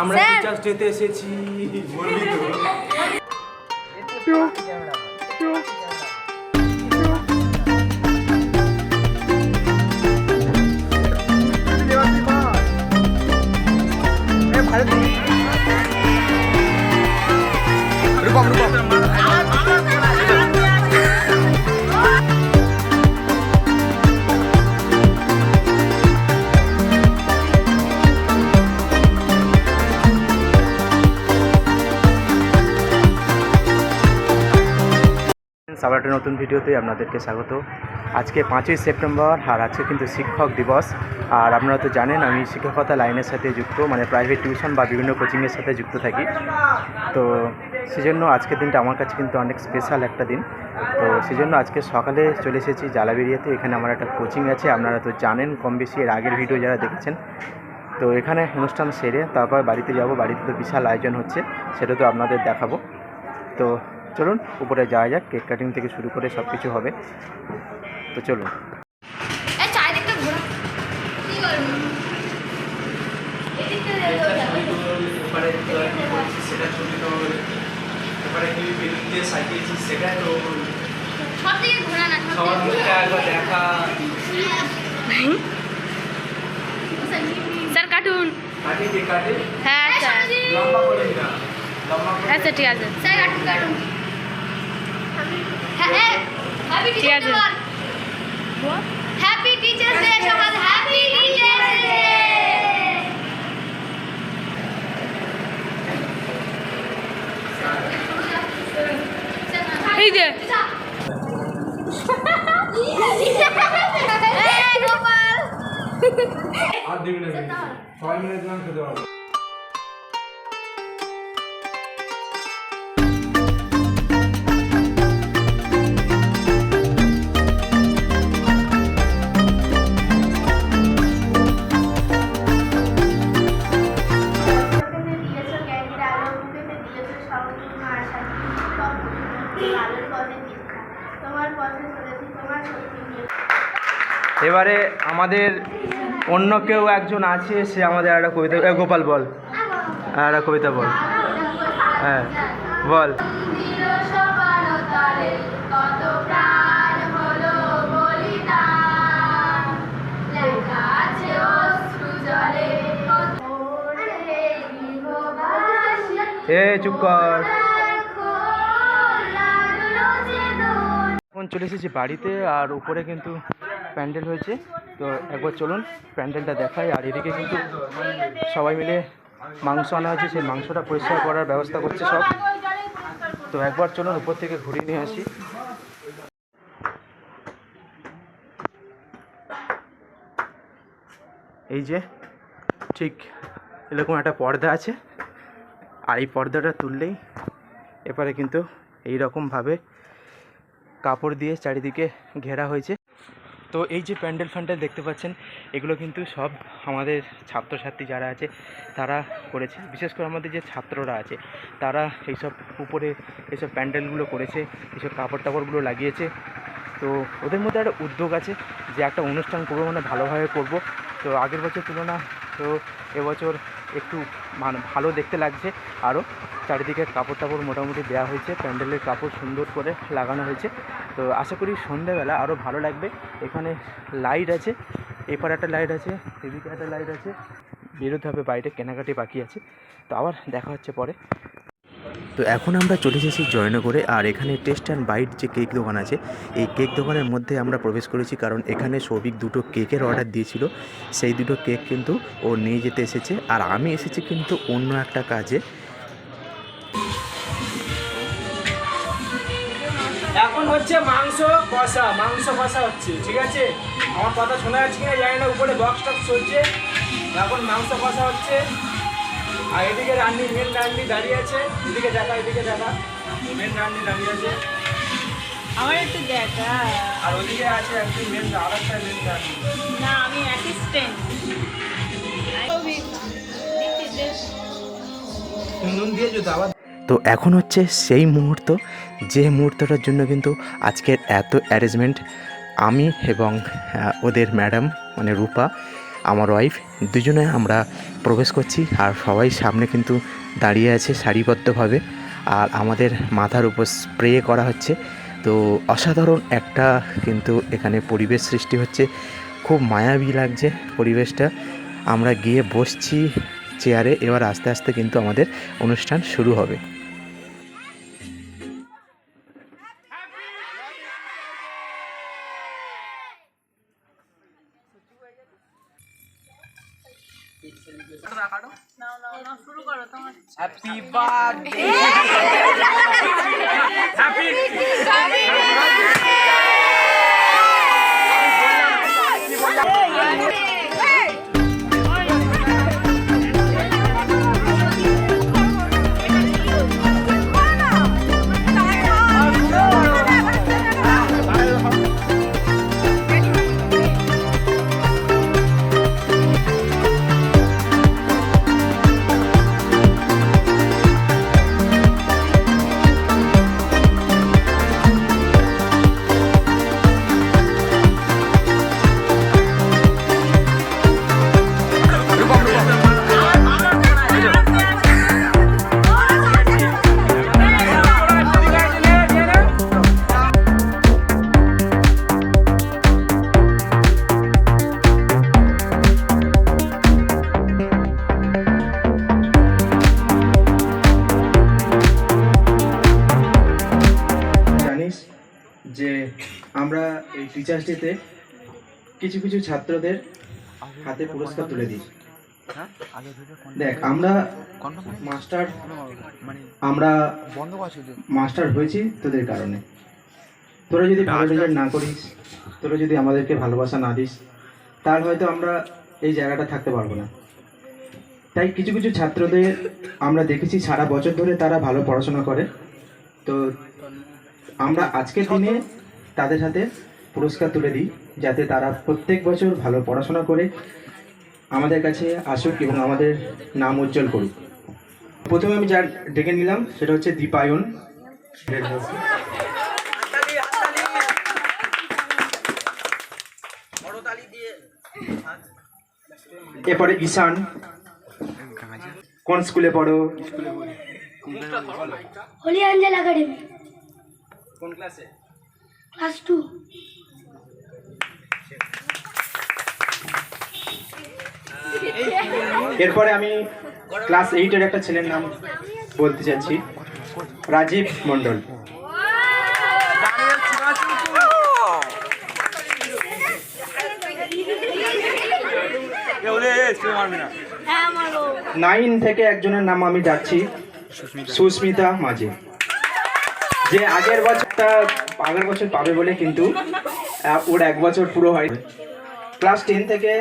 আমরা Sir. Teachers ডেতে এসেছি। বলবি নতুন ভিডিওতে আপনাদেরকে স্বাগত। আজকে পাঁচই সেপ্টেম্বর, আর আজকে কিন্তু শিক্ষক দিবস। আর আপনারা তো জানেন, আমি শিক্ষকতা লাইনের সাথে যুক্ত মানে প্রাইভেট টিউশন বা বিভিন্ন কোচিংয়ের সাথে যুক্ত থাকি। তো সেজন্য আজকের দিনটা আমার কাছে কিন্তু অনেক স্পেশাল একটা দিন। তো সেজন্য আজকে সকালে চলে এসেছি জালাবেরিয়াতে এখানে আমার একটা কোচিং আছে। আপনারা তো জানেন কম বেশি, এর আগের ভিডিও যারা দেখেছেন। তো এখানে অনুষ্ঠান সেরে তারপর বাড়িতে যাব। বাড়িতে তো বিশাল আয়োজন হচ্ছে, সেটা তো আপনাদের দেখাবো। তো চলুন উপরে যাওয়া যাক কেক কাটিং থেকে শুরু করে সব কিছু হবে। তো চলুন স্যার কাটুন। হ্যাঁ স্যার। আচ্ছা ঠিক আছে। স্যার কাটুন কাটুন। হ্যাপি ঠিক আছে। হ্যাপি টিচার্স ডে সবাই। এবারে আমাদের অন্য কেউ একজন আছে, সে আমাদের একটা কবিতা গোপাল বল। একটা কবিতা বল। হ্যাঁ বল। এ, চুপ কর। এখন চলে এসেছি বাড়িতে, আর উপরে কিন্তু প্যান্ডেল হয়েছে। তো একবার চলুন প্যান্ডেলটা দেখাই। আর এদিকে কিন্তু সবাই মিলে মাংস আনা হয়েছে। সেই মাংসটা পরিষ্কার করার ব্যবস্থা করছে সব। তো একবার চলুন উপর থেকে ঘুরিয়ে নিয়ে আসি। এই যে ঠিক এরকম একটা পর্দা আছে। আর এই পর্দাটা তুললেই এবারে কিন্তু এই রকমভাবে কাপড় দিয়ে চারিদিকে ঘেরা হয়েছে। তো এই যে প্যান্ডেল ফ্যান্ডেল দেখতে পাচ্ছেন, এগুলো কিন্তু সব আমাদের ছাত্রছাত্রী যারা আছে, তারা করেছে। বিশেষ করে আমাদের যে ছাত্ররা আছে, তারা এইসব উপরে এইসব প্যান্ডেলগুলো করেছে, এইসব কাপড় টাপড়গুলো লাগিয়েছে। তো ওদের মধ্যে একটা উদ্যোগ আছে যে একটা অনুষ্ঠান করব মানে ভালোভাবে করব। তো আগের বছর তুলনা, তো এবছর একটু মানে ভালো দেখতে লাগছে। আরও চারিদিকে কাপড় টাপড় মোটামুটি দেওয়া হয়েছে, প্যান্ডেলের কাপড় সুন্দর করে লাগানো হয়েছে। তো আশা করি সন্ধ্যাবেলা আরও ভালো লাগবে। এখানে লাইট আছে, এপারে একটা লাইট আছে, এদিকে একটা লাইট আছে। বেরোতে হবে বাইরে কেনাকাটি বাকি আছে। তো আবার দেখা হচ্ছে পরে। তো এখন আমরা চলে এসেছি জয়নগরে, আর এখানে টেস্ট অ্যান্ড বাইট যে কেক দোকান আছে, এই কেক দোকানের মধ্যে আমরা প্রবেশ করেছি কারণ এখানে সৌভিক দুটো কেকের অর্ডার দিয়েছিল। সেই দুটো কেক কিন্তু ও নিয়ে যেতে এসেছে, আর আমি এসেছি কিন্তু অন্য একটা কাজে। এখন হচ্ছে মাংস কষা মাংস কষা হচ্ছে, ঠিক আছে? আমার কথা শোনা যাচ্ছে কিনা জানি না, উপরে বক্স টক্স চলছে। এখন মাংস কষা হচ্ছে। আর এদিকে রান্নি মেন রান্নি দাঁড়িয়ে আছে। এদিকে দেখা এদিকে দেখা। মেন রান্নি দাঁড়িয়ে আছে। আমার একটু দেখা। আর ওদিকে আছে একটি মেন আর একটা মেন রান্নি না আমি অ্যাসিস্ট্যান্ট নুন আবার তো এখন হচ্ছে সেই মুহূর্ত যে মুহূর্তটার জন্য কিন্তু আজকের এত অ্যারেঞ্জমেন্ট আমি এবং ওদের ম্যাডাম মানে রূপা আমার ওয়াইফ দুজনে আমরা প্রবেশ করছি আর সবাই সামনে কিন্তু দাঁড়িয়ে আছে সারিবদ্ধভাবে। আর আমাদের মাথার উপর স্প্রে করা হচ্ছে। তো অসাধারণ একটা কিন্তু এখানে পরিবেশ সৃষ্টি হচ্ছে। খুব মায়াবী লাগছে পরিবেশটা। আমরা গিয়ে বসছি চেয়ারে এবার আস্তে আস্তে কিন্তু আমাদের অনুষ্ঠান শুরু হবে। শুরু করো তোমার জানিস টিচার্স ডেতে কিছু কিছু ছাত্রদের হাতে পুরস্কার তুলে দিই। দেখ, আমরা মাস্টার আমরা মাস্টার হয়েছি তোদের কারণে। তোরা যদি ভালো রেজাল্ট না করিস, তোরা যদি আমাদেরকে ভালোবাসা না দিস, তাহলে হয়তো আমরা এই জায়গাটা থাকতে পারব না। তাই কিছু কিছু ছাত্রদের আমরা দেখেছি, সারা বছর ধরে তারা ভালো পড়াশোনা করে। তো আমরা আজকের দিনে তাদের হাতে পুরস্কার তুলে দিই যাতে তারা প্রত্যেক বছর ভালো পড়াশোনা করে আমাদের কাছে আসুক এবং আমাদের নাম উজ্জ্বল করুক। প্রথমে আমি যার ডেকে নিলাম সেটা হচ্ছে দীপায়ন। এরপরে ঈশান। কোন স্কুলে পড়ো? Holy Angel Academy. কোন ক্লাসে? ক্লাস টু এরপরে আমি ক্লাস এইটের একটা ছেলের নাম বলতে চাচ্ছি। রাজীব মণ্ডল। নাইন থেকে একজনের নাম আমি ডাকছি, সুস্মিতা মাঝি। যে আগের বছরটা আগের বছর পাবে বলে কিন্তু ওর এক বছর পুরো হয় ক্লাস টেন থেকে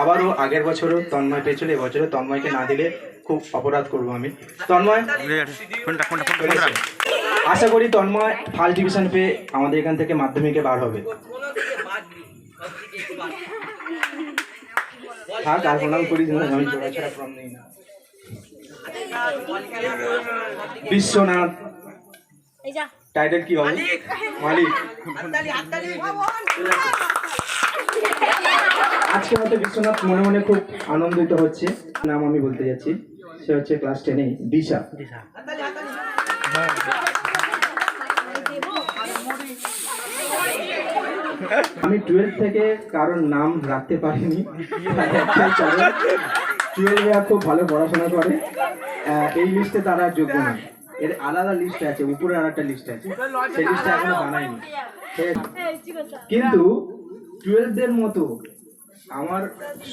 আবারও আগের বছরও তন্ময় পেয়েছিল এবছরও তন্ময়কে না দিলে খুব অপরাধ করব আমি। তন্ময়? আশা করি তন্ময় ফার্স্ট ডিভিশন পেয়ে আমাদের এখান থেকে মাধ্যমিকে বার হবে। থাক আর প্রণাম করিস না আমি জোড়া প্রণাম নেই না। বিশ্বনাথ। টাইটেল কি হবে? মালিক। আজকে হয়তো বিশ্বনাথ মনে মনে খুব আনন্দিত হচ্ছে। নাম আমি বলতে যাচ্ছি সে হচ্ছে ক্লাস টেনে দিশা। আমি টুয়েলভ থেকে কারোর নাম রাখতে পারিনি। টুয়েলভে খুব ভালো পড়াশোনা করে। এই লিস্টে তারা যোগ্য না এর আলাদা লিস্ট আছে উপরে আর একটা লিস্ট আছে। সেই লিস্টটা এখনও বানায়নি ঠিক কিন্তু টুয়েলভদের মতো আমার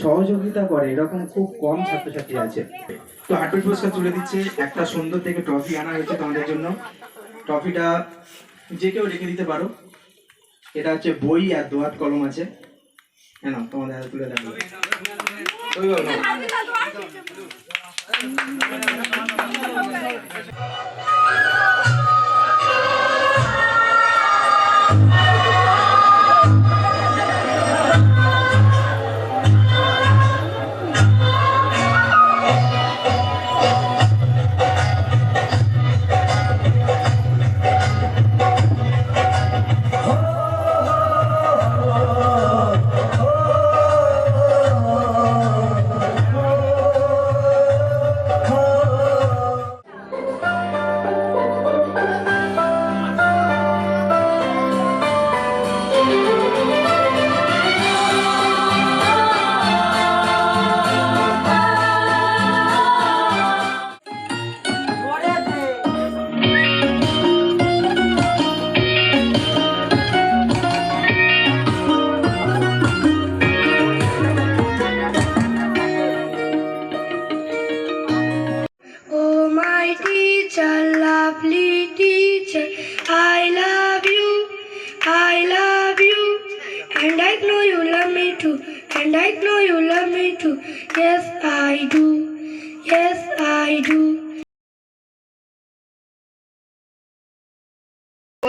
সহযোগিতা করে, এরকম খুব কম ছাত্রছাত্রী আছে। তো হাটুর পুরস্কার তুলে দিচ্ছে, একটা সুন্দর থেকে ট্রফি আনা হয়েছে তোমাদের জন্য। ট্রফিটা যে কেউ রেখে দিতে পারো। এটা হচ্ছে বই আর দোয়াত কলম আছে। কেন তোমাদের হাতে তুলে দেখো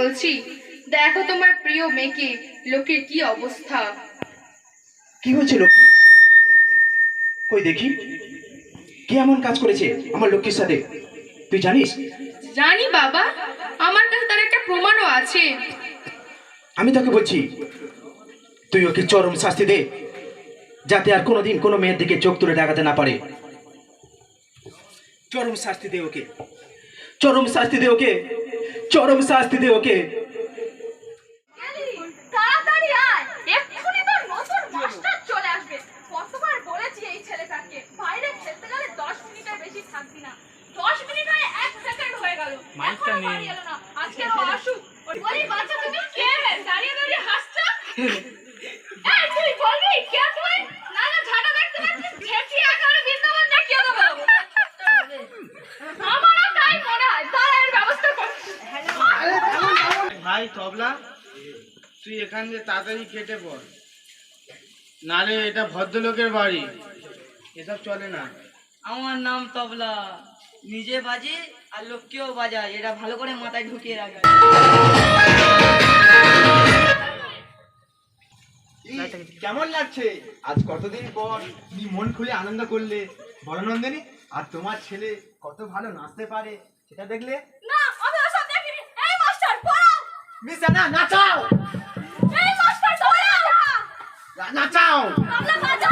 বলছি দেখো তোমার প্রিয় মেয়েকে লোকের কি অবস্থা? কি হয়েছিল কই দেখি? কি এমন কাজ করেছে আমার লক্ষ্মীর সাথে? তুই জানিস? জানি বাবা আমার কাছে তার একটা প্রমাণও আছে। আমি তোকে বলছি তুই ওকে চরম শাস্তি দে যাতে আর কোনোদিন কোনো মেয়ের দিকে চোখ তুলে দেখাতে না পারে। চরম শাস্তি দে ওকে। চরম শাস্তি দে ওকে। চরম শাস্তি দে ওকে। তাড়াতাড়ি আয়। এক্ষুনি তোর নতুন মাস্টার চলে আসবে। কতবার বলেছি এই ছেলেটাকে। বাইরে খেলতে গেলে মিনিটের বেশি থাকবি না। দশ মিনিট হয়ে এক সেকেন্ড হয়ে গেল। মাইকটা এখনও নেই। বাড়ি এলো না। আজকে ও আসুক। ওই বলি বাচ্চা তুমি কে রে দাঁড়িয়ে দাঁড়িয়ে হাসছো এই তুই বলবি কে তুই না না ঝাড়া দেখতে পাচ্ছিস ঝেঁচি আকারে বৃন্দাবন দেখিয়ে দেবো আমারও তাই মনে হয় দাঁড়া এর ব্যবস্থা করছি ভাই তবলা তুই এখান থেকে তাড়াতাড়ি কেটে পড়। নালে এটা ভদ্রলোকের বাড়ি। এসব চলে না। আমার নাম তবলা। নিজে বাজে আর লোককেও বাজায়। এটা ভালো করে মাথায় ঢুকিয়ে রাখবে। কেমন লাগছে? আজ কতদিন পর? তুমি মন খুলে আনন্দ করলে? বলো নন্দিনী আর তোমার ছেলে কত ভালো নাচতে পারে সেটা দেখলে না আমি ওসব দেখিনি এই মাস্টার পড়াও মিসা না নাচাও। এই মাস্টার ধরাও নাচাও। তবলা বাজা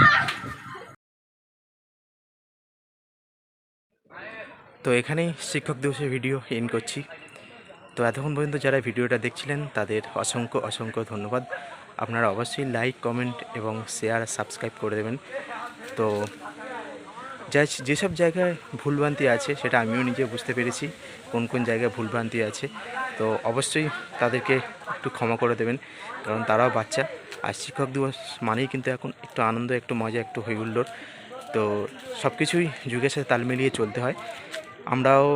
তো এখানেই শিক্ষক দিবসের ভিডিও এন্ড করছি। তো এতক্ষণ পর্যন্ত যারা ভিডিওটা দেখছিলেন তাদের অসংখ্য অসংখ্য ধন্যবাদ। আপনারা অবশ্যই লাইক কমেন্ট এবং শেয়ার সাবস্ক্রাইব করে দেবেন। তো যা যেসব জায়গায় ভুলভ্রান্তি আছে সেটা আমিও নিজে বুঝতে পেরেছি, কোন কোন জায়গায় ভুলভ্রান্তি আছে। তো অবশ্যই তাদেরকে একটু ক্ষমা করে দেবেন, কারণ তারাও বাচ্চা। আর শিক্ষক দিবস মানেই কিন্তু এখন একটু আনন্দ, একটু মজা, একটু হই হুল্লোড় তো সব কিছুই যুগের সাথে তাল মিলিয়ে চলতে হয়। আমরাও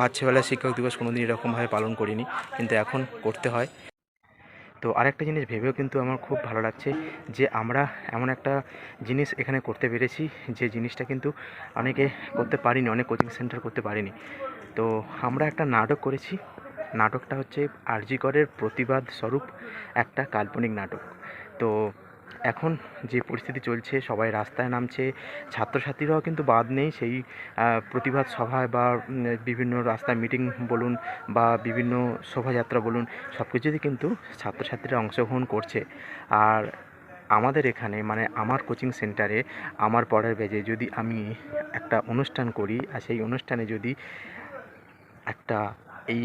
বাচ্চাবেলায় শিক্ষক দিবস কোনো দিন এরকমভাবে পালন করিনি, কিন্তু এখন করতে হয়। তো আরেকটা জিনিস ভেবেও কিন্তু আমার খুব ভালো লাগছে যে আমরা এমন একটা জিনিস এখানে করতে পেরেছি যে জিনিসটা কিন্তু অনেকে করতে পারিনি, অনেক কোচিং সেন্টার করতে পারিনি। তো আমরা একটা নাটক করেছি। নাটকটা হচ্ছে আরজিকরের প্রতিবাদ স্বরূপ একটা কাল্পনিক নাটক। তো এখন যে পরিস্থিতি চলছে, সবাই রাস্তায় নামছে, ছাত্রছাত্রীরাও কিন্তু বাদ নেই। সেই প্রতিবাদ সভায় বা বিভিন্ন রাস্তায় মিটিং বলুন বা বিভিন্ন শোভাযাত্রা বলুন সব কিছুতে কিন্তু ছাত্রছাত্রীরা অংশগ্রহণ করছে। আর আমাদের এখানে মানে আমার কোচিং সেন্টারে আমার পড়ার বেজে যদি আমি একটা অনুষ্ঠান করি, আর সেই অনুষ্ঠানে যদি একটা এই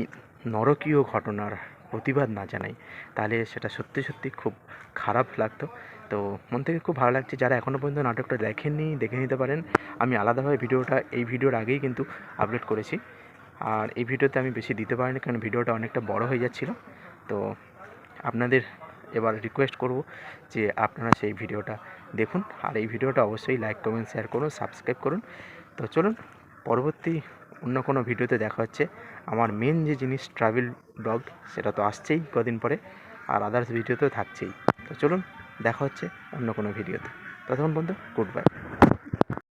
নরকীয় ঘটনার প্রতিবাদ না জানাই, তাহলে সেটা সত্যি সত্যি খুব খারাপ লাগতো। তো মন থেকে খুব ভালো লাগছে যারা এখনও পর্যন্ত নাটকটা দেখেননি, দেখে নিতে পারেন। আমি আলাদাভাবে ভিডিওটা, এই ভিডিওর আগেই কিন্তু আপলোড করেছি। আর এই ভিডিওতে আমি বেশি দিতে পারিনি কারণ ভিডিওটা অনেকটা বড় হয়ে যাচ্ছিল। তো আপনাদের এবার রিকোয়েস্ট করব যে আপনারা সেই ভিডিওটা দেখুন। আর এই ভিডিওটা অবশ্যই লাইক কমেন্ট শেয়ার করুন সাবস্ক্রাইব করুন। তো চলুন, পরবর্তী অন্য কোনো ভিডিওতে দেখা হচ্ছে। আমার মেন যে জিনিস ট্রাভেল ব্লগ সেটা তো আসছেই কদিন পরে। আর আদার্স ভিডিও তো থাকছেই। তো চলুন দেখা হচ্ছে অন্য কোনো ভিডিওতে। ততক্ষণ পর্যন্ত গুড বাই